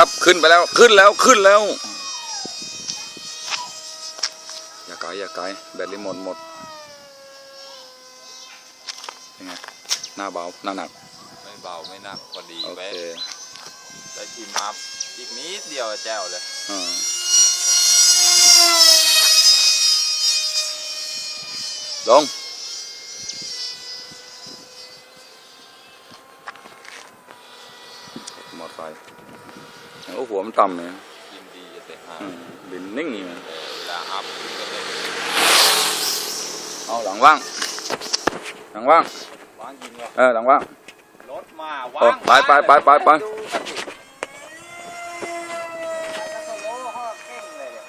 ครับ ขึ้นไปแล้วขึ้นแล้วขึ้นแล้ว อย่าไกลอย่าไกลแบตลิมหมดหมดยังไงหน้าเบาหน้าหนัก ไม่เบาไม่หนักพอดีโอไว้เคได้ทีมอัพอีกนิดเดียวแจ๋วเลย อ่าลงมอเตอร์ไซค์ โอ้หัวมันต่ำเลยยินดีจะเตะหาอืมบินนิ่งเลยเวลาอัพก็เลยเอาหลังว่าง หลังว่างวางยิงว่ะเออหลังว่าง รถมาเอวาองไปไปไปไปไปดูกันดิไปกันโซโล่เขาเก่งเลยเนี่ย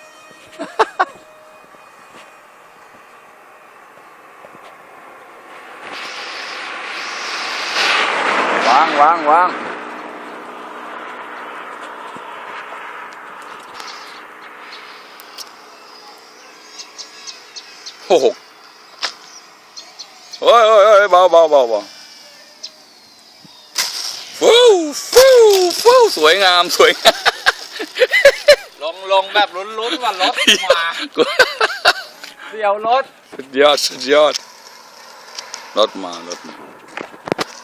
วางวางวาง โอ้โหโอ้ยโอ้ยโอ้ยเบาเบาเบาเบาฟูฟูฟูสวยงามสวยงามลงลงแบบลุ้นๆว่ารถมาเดี๋ยวรถสุดยอดสุดยอดรถมารถมา